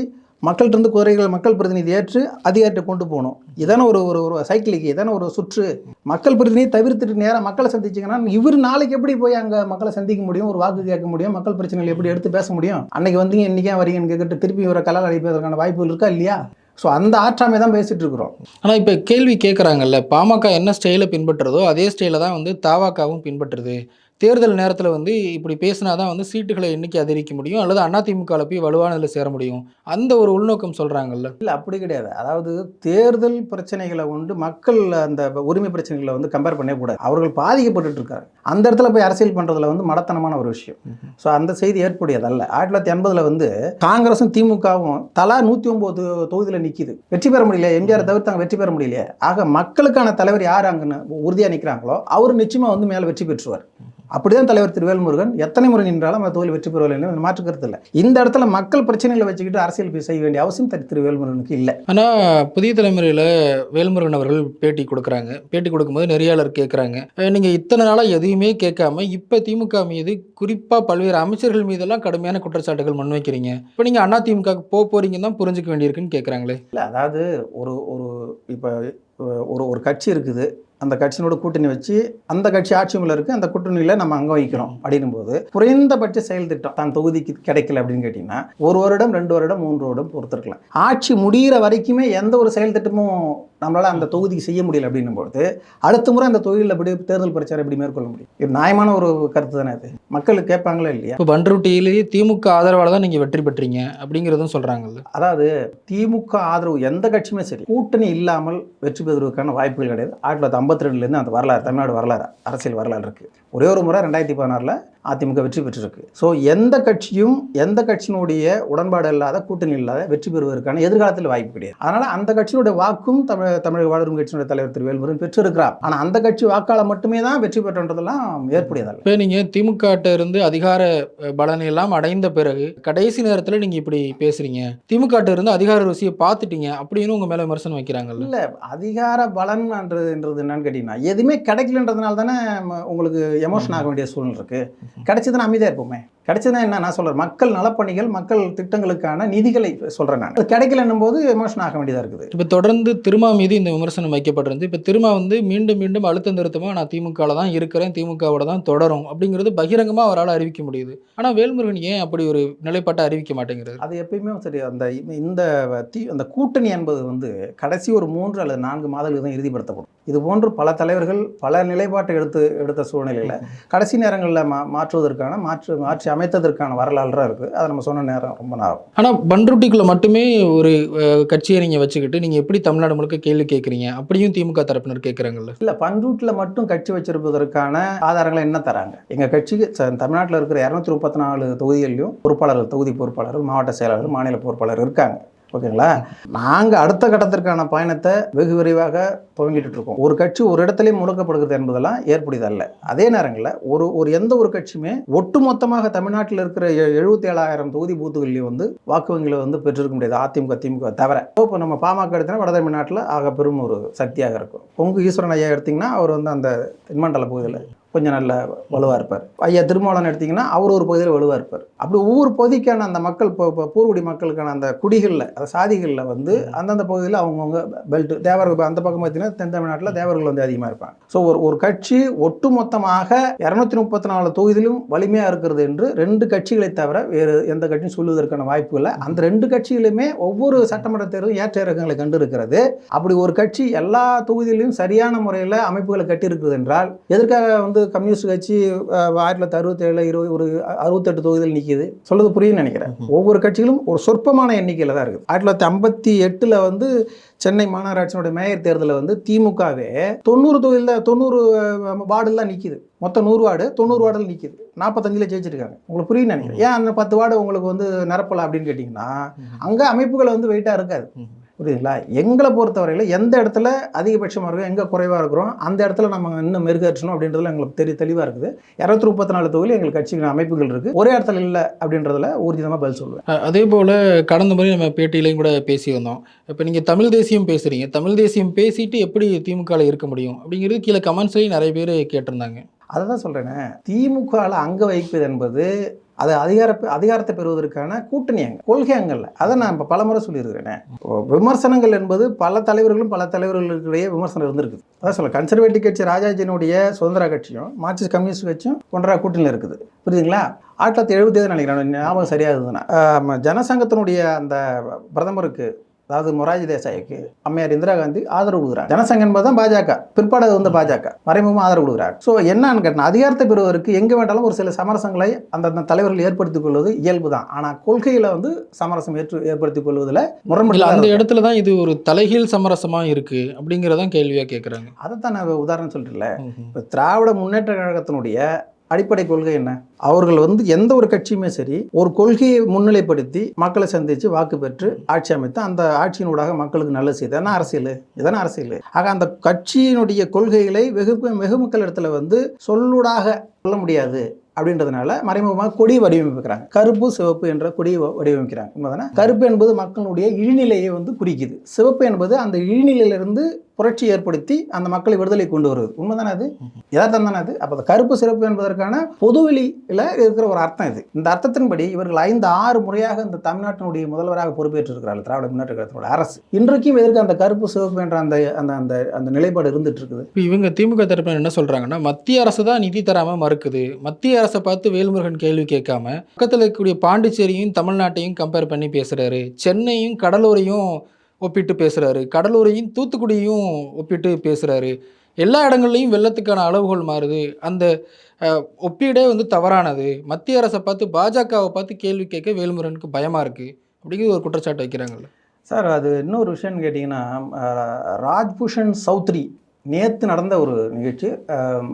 மக்கள்கிட்ட இருந்து மக்கள் பிரதிநிதி ஏற்று அதிகாரிட்ட கொண்டு போகணும். இதான ஒரு ஒரு ஒரு சைக்கிளுக்கு இதான ஒரு சுற்று. மக்கள் பிரதிநிதியை தவிர்த்துட்டு நேராக மக்களை சந்திச்சிங்கன்னா இவர் நாளைக்கு எப்படி போய் அங்கே மக்களை சந்திக்க முடியும்? ஒரு வாக்கு கேட்க முடியும்? மக்கள் பிரச்சனைகள் எப்படி எடுத்து பேச முடியும்? அன்னைக்கு வந்தீங்க இன்னைக்கே வரீங்கன்னு கேட்டு திருப்பி இவரை கலால் அடிப்பதற்கான வாய்ப்புகள் இருக்கா இல்லையா? ஸோ அந்த ஆற்றாமை தான் பேசிட்டு இருக்கிறோம்.
ஆனால் இப்போ கேள்வி கேட்குறாங்கல்ல பாமக என்ன ஸ்டைலை பின்பற்றுறதோ அதே ஸ்டைலை தான் வந்து தாவாக்காவும் பின்பற்றுது. தேர்தல் நேரத்தில் வந்து இப்படி பேசினா தான் வந்து சீட்டுகளை எண்ணிக்கை அதிகரிக்க முடியும் அல்லது அதிமுகவில் போய் வலுவானதில் சேர முடியும். அந்த ஒரு உள்நோக்கம் சொல்கிறாங்கல்ல
இல்லை அப்படி கிடையாது. அதாவது தேர்தல் பிரச்சனைகளை கொண்டு மக்கள் அந்த உரிமை பிரச்சனைகளை வந்து கம்பேர் பண்ணவே கூடாது. அவர்கள் பாதிக்கப்பட்டுட்டு இருக்காங்க அந்த இடத்துல போய் அரசியல் பண்ணுறதுல வந்து மடத்தனமான ஒரு விஷயம். ஸோ அந்த செய்தி ஏற்புடையதல்ல. ஆயிரத்தி தொள்ளாயிரத்தி எண்பதில் வந்து காங்கிரஸும் திமுகவும் தலா நூற்றி ஒம்பது தொகுதியில் நிற்கிது வெற்றி பெற முடியல எம்ஜிஆர் தவிர்த்து அங்கே வெற்றி பெற முடியலையே? ஆக மக்களுக்கான தலைவர் யார் அங்கே உறுதியாக நிற்கிறாங்களோ அவர் நிச்சயமாக வந்து மேலே வெற்றி பெற்றுவார். அப்படிதான் தலைவர் திரு வேல்முருகன் எத்தனை முறை நின்றாலும் அந்த தொகுதியில் வெற்றி பெறுவதில்லை மாற்று கருத்து இல்லை. இந்த இடத்துல மக்கள் பிரச்சனைகளை வச்சுக்கிட்டு அரசியல் செய்ய வேண்டிய அவசியம் திரு திரு வேல்முருகனுக்கு இல்லை.
ஆனால் புதிய தலைமுறையில் வேல்முருகன் அவர்கள் பேட்டி கொடுக்குறாங்க. பேட்டி கொடுக்கும்போது நெறியாளர் கேட்குறாங்க நீங்கள் இத்தனை நாளாக எதையுமே கேட்காம இப்போ திமுக மீது குறிப்பாக பல்வேறு அமைச்சர்கள் மீதெல்லாம் கடுமையான குற்றச்சாட்டுகள் முன்வைக்கிறீங்க இப்போ நீங்கள் அண்ணா திமுக போக போறீங்கன்னு தான் புரிஞ்சுக்க வேண்டியிருக்குன்னு கேட்குறாங்களே
இல்லை அதாவது ஒரு ஒரு இப்போ ஒரு ஒரு கட்சி இருக்குது. அந்த கட்சியினோட கூட்டணி வச்சு அந்த கட்சி ஆட்சி மேல இருக்கு அந்த கூட்டணியில் நம்ம அங்க வைக்கிறோம் அப்படின்னும் போது குறைந்தபட்ச செயல் திட்டம் தான் தொகுதிக்கு கிடைக்கல அப்படின்னு கேட்டிங்கன்னா ஒரு வருடம் ரெண்டு வருடம் மூன்று வருடம் பொறுத்திருக்கலாம். ஆட்சி முடிகிற வரைக்குமே எந்த ஒரு செயல் திட்டமும் நம்மளால அந்த தொகுதிக்கு செய்ய முடியல அப்படின்னும் பொழுது அடுத்த முறை அந்த தொகுதியில் எப்படி தேர்தல் பிரச்சாரம் எப்படி மேற்கொள்ள முடியும்? இது நியாயமான ஒரு கருத்து தானே அது? மக்கள் கேட்பாங்களா இல்லையா?
இப்போ பண்ருட்டியிலேயே திமுக ஆதரவால் தான் நீங்கள் வெற்றி பெற்றீங்க அப்படிங்கிறதும் சொல்கிறாங்கல்ல
அதாவது திமுக ஆதரவு எந்த கட்சியுமே சரி கூட்டணி இல்லாமல் வெற்றி பெறுவதற்கான வாய்ப்புகள் கிடையாது. ஆயிரத்தி தொள்ளாயிரத்தி ஐம்பத்தி ரெண்டுலேருந்து அந்த வரலாறு தமிழ்நாடு வரலாறு அரசியல் வரலாறு இருக்குது ஒரே ஒரு முறை ரெண்டாயிரத்தி பதினாறில் அதிமுக வெற்றி பெற்றிருக்கு. ஸோ எந்த கட்சியும் எந்த கட்சியினுடைய உடன்பாடு இல்லாத கூட்டணி இல்லாத வெற்றி பெறுவதற்கான எதிர்காலத்தில் வாய்ப்பு கிடையாது. அதனால் அந்த கட்சியினுடைய வாக்கும் தமிழ் தமிழக வாழ்வும் கட்சியினுடைய தலைவர் திரு வேல்முருகன் பெற்றிருக்கிறார். ஆனால் அந்த கட்சி வாக்காளர் மட்டுமே தான் வெற்றி பெற்றன்றதெல்லாம் ஏற்புடையதல்ல.
இப்போ நீங்கள் திமுக இருந்து அதிகார அஹ், பலனை எல்லாம் அடைந்த பிறகு கடைசி நேரத்தில் நீங்கள் இப்படி பேசுறீங்க. திமுக இருந்து அதிகார ருசியை பார்த்துட்டீங்க அப்படின்னு உங்கள் மேலே விமர்சனம் வைக்கிறாங்கல்ல.
இல்லை அதிகார பலன்ன்றது என்னன்னு கேட்டிங்கன்னா எதுவுமே கிடைக்கலன்றதுனால தானே உங்களுக்கு எமோஷன் ஆக வேண்டிய சூழ்நிலை இருக்கு. கிடைச்சதுன்னா அமைதியாக இருப்போமே. கிடைச்சதுன்னா என்ன? நான் சொல்கிறேன் மக்கள் நலப்பணிகள் மக்கள் திட்டங்களுக்கான நிதிகளை சொல்கிறேன் நான். அது கிடைக்கலன்னும் போது எமோஷன் ஆக வேண்டியதாக இருக்குது.
இப்போ தொடர்ந்து திருமா மீது இந்த விமர்சனம் வைக்கப்பட்டிருந்து இப்போ திருமா வந்து மீண்டும் மீண்டும் அழுத்தம் திருத்தமாக நான் திமுகவில் தான் இருக்கிறேன் திமுகவோட தான் தொடரும் அப்படிங்கிறது பகிரங்கமாக அவரால் அறிவிக்க முடியுது. ஆனால் வேல்முருகன் ஏன் அப்படி ஒரு நிலைப்பாட்டை அறிவிக்க மாட்டேங்கிறாரு
அது எப்பயுமே சரி அந்த இந்த- இந்த தி அந்த கூட்டணி என்பது வந்து கடைசி ஒரு மூன்று அல்லது நான்கு மாதங்களுக்கு தான் இறுதிப்படுத்தப்படும். இது போன்று பல தலைவர்கள் பல நிலைப்பாட்டை எடுத்து எடுத்த சூழ்நிலையில் கடைசி நேரங்களில் மா மாற்றுவதற்கான மாற்று மாற்றி அமைத்ததற்கான வரலாறு இருக்குது அதை நம்ம சொன்ன நேரம் ரொம்ப நேரம்
ஆனால் பண்ருட்டிக்குள்ளே மட்டுமே ஒரு கட்சியை நீங்கள் வச்சுக்கிட்டு நீங்கள் எப்படி தமிழ்நாடு முழுக்க கேள்வி கேட்குறீங்க அப்படியும் திமுக தரப்பினர் கேட்குறாங்கல்ல
இல்லை பண்ரூட்டில் மட்டும் கட்சி வச்சிருப்பதற்கான ஆதாரங்களை என்ன தராங்க? எங்கள் கட்சிக்கு தமிழ்நாட்டில் இருக்கிற இரநூத்தி முப்பத்தி நாலு தொகுதிகளிலும் பொறுப்பாளர்கள் தொகுதி பொறுப்பாளர்கள் மாவட்ட செயலாளர்கள் மாநில பொறுப்பாளர் இருக்காங்க. ஓகேங்களா? நாங்கள் அடுத்த கட்டத்திற்கான பயணத்தை வெகு விரைவாக துவங்கிட்டு இருக்கோம் ஒரு கட்சி ஒரு இடத்துலயே முடக்கப்படுகிறது என்பதெல்லாம் ஏற்புடையதல்ல. அதே நேரங்களில் ஒரு ஒரு எந்த ஒரு கட்சியுமே ஒட்டுமொத்தமாக தமிழ்நாட்டில் இருக்கிற எழுபத்தி ஏழாயிரம் தொகுதி பூத்துகள்லையும் வந்து வாக்கு வங்கிகளை வந்து பெற்றிருக்க முடியாது. அதிமுக திமுக தவிர. இப்போ நம்ம பாமக எடுத்தோன்னா வட தமிழ்நாட்டில் ஆக பெரும் ஒரு சக்தியாக இருக்கும். பொங்கு ஈஸ்வரன் ஐயா எடுத்திங்கன்னா அவர் வந்து அந்த தென்மண்டல பகுதியில் கொஞ்சம் நல்ல வலுவாக இருப்பார். ஐயா திருமாவளவன் எடுத்திங்கன்னா அவர் ஒரு பகுதியில் வலுவாக இருப்பார். அப்படி ஒவ்வொரு பகுதிக்கான அந்த மக்கள் இப்போ இப்போ பூர்வடி மக்களுக்கான அந்த குடிகளில் அந்த சாதிகளில் வந்து அந்தந்த பகுதியில் அவங்கவுங்க பெல்ட் தேவர் அந்த பக்கம் பார்த்தீங்கன்னா தென் தமிழ்நாட்டில் தேவர்கள் வந்து அதிகமாக இருப்பாங்க. ஸோ ஒரு ஒரு கட்சி ஒட்டுமொத்தமாக இரநூத்தி முப்பத்தி நாலு தொகுதியிலும் வலிமையாக இருக்கிறது என்று ரெண்டு கட்சிகளை தவிர வேறு எந்த கட்சியும் சொல்லுவதற்கான வாய்ப்பு இல்லை. அந்த ரெண்டு கட்சிகளுமே ஒவ்வொரு சட்டமன்ற தேர்தலும் ஏற்ற இறக்கங்களை கண்டு இருக்கிறது அப்படி ஒரு கட்சி எல்லா தொகுதியிலையும் சரியான முறையில் அமைப்புகளை கட்டியிருக்கிறது என்றால் எதற்காக வந்து கம்யூனிஸ்ட் கட்சி ஆயிரத்தி தொள்ளாயிரத்தி அறுபத்தேழில் இருபது ஒரு அறுபத்தெட்டு தொகுதியில் நிற்கிது சொல்றது புரியும்னு நினைக்கிறேன். ஒவ்வொரு கட்சிகளும் ஒரு சொற்பமான எண்ணிக்கையில் தான் இருக்குது. ஆயிரத்தி தொள்ளாயிரத்தி ஐம்பத்தி எட்டில் வந்து சென்னை மாநகராட்சியினுடைய மேயர் தேர்தலில் வந்து திமுகவே தொண்ணூறு தொகுதியில் தொண்ணூறு வார்டில் தான் நிற்கிது மொத்தம் நூறு வார்டு தொண்ணூறு வார்டில் நிற்கிது நாற்பத்தஞ்சில் ஜெயிச்சிருக்காங்க. உங்களுக்கு புரியும் நினைக்கிறேன். ஏன் அந்த பத்து வார்டு உங்களுக்கு வந்து நிரப்பலாம் அப்படின்னு கேட்டிங்கன்னா அங்கே அமைப்புகளை வந்து வெயிட்டாக இருக்காது. புரியுதுங்களா? எங்களை பொறுத்தவரையில் எந்த இடத்துல அதிகபட்சமாக இருக்கும் எங்கே குறைவாக இருக்கிறோம் அந்த இடத்துல நம்ம இன்னும் மெருகேற்றணும் அப்படின்றதுல எங்களுக்கு தெரிய தெளிவாக இருக்குது. இரநூத்தி முப்பத்தி நாலு தொகுதியில் எங்களுக்கு கட்சிகள் அமைப்புகள் இருக்குது ஒரே இடத்துல இல்லை அப்படின்றதுல ஊர்ஜிதமாக பதில் சொல்லுவேன்
அதே போல் கடந்த முறை நம்ம பேட்டியிலையும் கூட பேசி வந்தோம். இப்போ நீங்கள் தமிழ் தேசியம் பேசுகிறீங்க தமிழ் தேசியம் பேசிட்டு எப்படி திமுகவில் இருக்க முடியும்? அப்படிங்கிறது கீழே கமெண்ட்ஸ்லேயும் நிறைய பேர் கேட்டிருந்தாங்க. அதை
தான் சொல்கிறேனே திமுகவில் அங்க வைப்பது என்பது அது அதிகார அதிகாரத்தை பெறுவதற்கான கூட்டணி அங்கே கொள்கை அங்கல்ல அதை நான் இப்போ பலமுறை சொல்லியிருக்கிறேனே. இப்போ விமர்சனங்கள் என்பது பல தலைவர்களும் பல தலைவர்களுக்கிடையே விமர்சனம் இருந்திருக்குது. அதான் சொல்ல கன்சர்வேட்டிவ் கட்சி ராஜாஜினுடைய சுதந்திர கட்சியும் மார்க்சிஸ்ட் கம்யூனிஸ்ட் கட்சியும் ஒன்றாக கூட்டணியில் இருக்குது. புரியுதுங்களா? ஆயிரத்தி தொள்ளாயிரத்தி எழுபத்தி ஏழு நினைக்கிறேன். ஞாபகம் சரியாக இருந்ததுன்னா ஜனசங்கத்தினுடைய அந்த பிரதமருக்கு அதாவது மொராஜி தேசாய்க்கு அம்மையார் இந்திரா காந்தி ஆதரவு கொடுக்குறாங்க. ஜனசங்கம் என்பது தான் பாஜக. பிற்பாடு அது வந்து பாஜக. மறைமுகமாக ஆதரவு கொடுக்குறாங்க. ஸோ என்னன்னு கேட்டால் அதிகாரத்தை பெறுவதற்கு எங்கே வேண்டாலும் ஒரு சில சமரசங்களை அந்தந்த தலைவர்கள் ஏற்படுத்திக் கொள்வது இயல்பு தான் ஆனால் கொள்கையில் வந்து சமரசம் ஏற்று ஏற்படுத்திக் கொள்வதில்
இல்ல அந்த இடத்துல தான் இது ஒரு தலைகீழ் சமரசமாக இருக்குது அப்படிங்கிறதான் கேள்வியாக கேட்குறாங்க
அதைத்தான் நான் உதாரணம் சொல்லிட்டுல இப்போ திராவிட முன்னேற்ற கழகத்தினுடைய அடிப்படை கொள்கை என்ன? அவர்கள் வந்து எந்த ஒரு கட்சியுமே சரி ஒரு கொள்கையை முன்னிலைப்படுத்தி மக்களை சந்தித்து வாக்கு பெற்று ஆட்சி அமைத்து அந்த ஆட்சியினூடாக மக்களுக்கு நல்லது செய்து அரசியல். இதான அரசியல். ஆக அந்த கட்சியினுடைய கொள்கைகளை வெகு வெகு மக்கள் இடத்துல வந்து சொல்லூடாக சொல்ல முடியாது அப்படின்றதுனால மறைமுகமாக கொடி வடிவமைக்கிறாங்க. கருப்பு சிவப்பு என்ற கொடியை வடிவமைக்கிறாங்க. கருப்பு என்பது மக்களுடைய இழிநிலையை வந்து குறிக்குது. சிவப்பு என்பது அந்த இழிநிலையிலிருந்து புரட்சி ஏற்படுத்தி அந்த மக்களை விடுதலை கொண்டு வருவது. உண்மைதானே அது? யதார்த்தம் தானே அது? அப்போ அந்த கருப்பு சிறப்பு என்பதற்கான பொதுவெளியில் இருக்கிற ஒரு அர்த்தம் இது. இந்த அர்த்தத்தின்படி இவர்கள் ஐந்து ஆறு முறையாக இந்த தமிழ்நாட்டினுடைய முதல்வராக பொறுப்பேற்றிருக்கிறார்கள் திராவிட முன்னேற்ற கழகத்தினுடைய அரசு. இன்றைக்கும் எதற்கு அந்த கருப்பு சிவப்பு என்ற அந்த அந்த அந்த அந்த நிலைப்பாடு இருந்துட்டு இருக்குது?
இப்போ இவங்க திமுக தரப்பினர் என்ன சொல்கிறாங்கன்னா மத்திய அரசு தான் நிதி தராமல் மறுக்குது. மத்திய அரசை பார்த்து வேல்முருகன் கேள்வி கேட்காம பக்கத்தில் இருக்கக்கூடிய பாண்டிச்சேரியும் தமிழ்நாட்டையும் கம்பேர் பண்ணி பேசுகிறாரு சென்னையும் கடலூரையும் ஒப்பிட்டு பேசுகிறாரு கடலூரையும் தூத்துக்குடியும் ஒப்பிட்டு பேசுகிறாரு எல்லா இடங்கள்லையும் வெள்ளத்துக்கான அளவுகோல் மாறுது. அந்த ஒப்பீடே வந்து தவறானது. மத்திய அரசை பார்த்து பாஜகவை பார்த்து கேள்வி கேட்க வேல்முருகனுக்கு பயமாக இருக்குது அப்படிங்கிறது ஒரு குற்றச்சாட்டு வைக்கிறாங்கல்ல.
சார் அது இன்னொரு விஷயம்னு கேட்டிங்கன்னா ராஜ்பூஷன் சௌத்ரி நேற்று நடந்த ஒரு நிகழ்ச்சி அஹ்,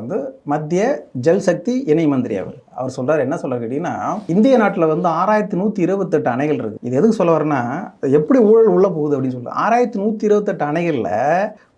வந்து மத்திய ஜல் சக்தி இணை மந்திரி அவர். அவர் சொல்றாரு என்ன சொல்றாரு கேட்டிங்கன்னா இந்திய நாட்டில் வந்து ஆறாயிரத்தி நூற்றி இருபத்தெட்டு அணைகள் இருக்குது இது எதுக்கு சொல்ல வரேன்னா எப்படி ஊழல் உள்ளே போகுது அப்படின்னு சொல்லுவாங்க ஆறாயிரத்தி நூற்றி இருபத்தெட்டு அணைகளில்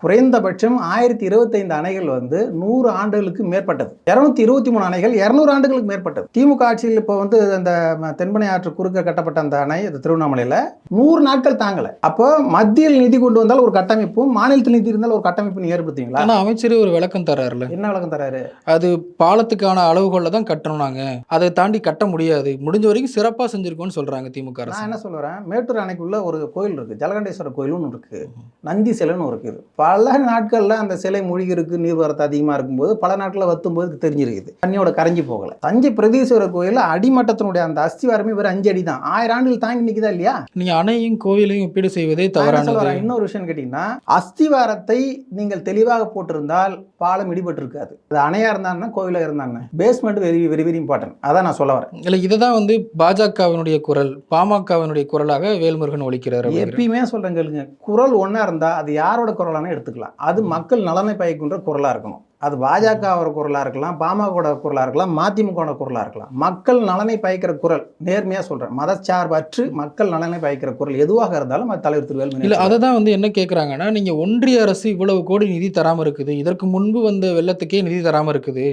குறைந்தபட்சம் ஆயிரத்தி இருபத்தைந்து அணைகள் வந்து நூறு ஆண்டுகளுக்கு மேற்பட்டது. இரநூத்தி இருபத்தி மூணு அணைகள் இரநூறு ஆண்டுகளுக்கு மேற்பட்டது. திமுக ஆட்சியில் இப்போ வந்து அந்த தென்பெண்ணை ஆற்று குறுக்க கட்டப்பட்ட அந்த அணை திருவண்ணாமலையில் நூறு நாட்கள் தாங்கலை. அப்போ மத்தியில் நிதி கொண்டு வந்தால் ஒரு கட்டமைப்பும் மாநிலத்தில் நிதி இருந்தால் ஒரு கட்டமைப்பு ஏற்படுத்துவீங்களா?
ஆனா அமைச்சரே ஒரு விளக்கம் தர்றாருல
என்ன விளக்கம் தராரு
அது பாலத்துக்கான அளவுகோலில் தான் கட்டணும் நாங்க அதை தாண்டி கட்ட முடியாது. முடிஞ்ச வரைக்கும் சிறப்பா செஞ்சிருக்கோம்னு சொல்றாங்க திமுக
நான் என்ன சொல்லுறேன் மேட்டூர் அணைக்குள்ள ஒரு கோயில் இருக்கு. ஜலகண்டேஸ்வரர் கோயிலும் இருக்கு. நந்தி சிலைன்னு இருக்குது பல நாட்கள்ல அந்த சிலை மூழ்கி இருக்கு. நீர்வரத்து அதிகமா இருக்கும்போது பல நாட்களில் வத்தும் போது தெரிஞ்சிருக்குது. தண்ணியோட கரைஞ்சி போகல. தஞ்சை பிரதீஸ்வரர் கோயில் அடிமட்டத்தினுடைய அந்த அஸ்திவாரமே வெறும் அஞ்சு அடி தான். ஆயிரம் ஆண்டுகள் தாங்கி நிக்குதா இல்லையா?
நீங்க அணையும் கோவிலையும் ஒப்பீடு செய்வதே
வரேன், இன்னொரு விஷயம் கேட்டீங்கன்னா அஸ்திவாரத்தை நீங்கள் தெளிவாக போட்டிருந்தால் பாலம் இடிபட்டு இருக்காது அது அணையா இருந்தான்னா கோவிலா இருந்தான்னு? பேஸ்மெண்ட் வெரி வெரி இம்பார்ட்டன்ட் அதான் நான் சொல்ல வரேன்.
இல்லை இதை தான் வந்து பாஜகவினுடைய குரல் பாமகவினுடைய குரலாக வேல்முருகன் ஒழிக்கிறார்
எப்பயுமே சொல்றேன் கேளுங்க. குரல் ஒண்ணா இருந்தா அது யாரோட குரலானே எடுத்துக்கலாம். அது மக்கள் நலனை பயக்கின்ற குரலா இருக்கணும். அது பாஜகவோட குரலா இருக்கலாம் பாமகவோட குரலா இருக்கலாம் மதிமுகவோட குரலா இருக்கலாம். மக்கள் நலனை பயக்கிற குரல் நேர்மையா சொல்றேன். மதச்சார்பற்று மக்கள் நலனை பயக்கிற குரல் எதுவாக இருந்தாலும் அது தலைவர் திரு
இல்லை அதை தான் வந்து என்ன கேட்குறாங்கன்னா நீங்கள் ஒன்றிய அரசு இவ்வளவு கோடி நிதி தராமல் இருக்குது. இதற்கு முன்பு வந்த வெள்ளத்துக்கே நிதி தராமல் இருக்குது.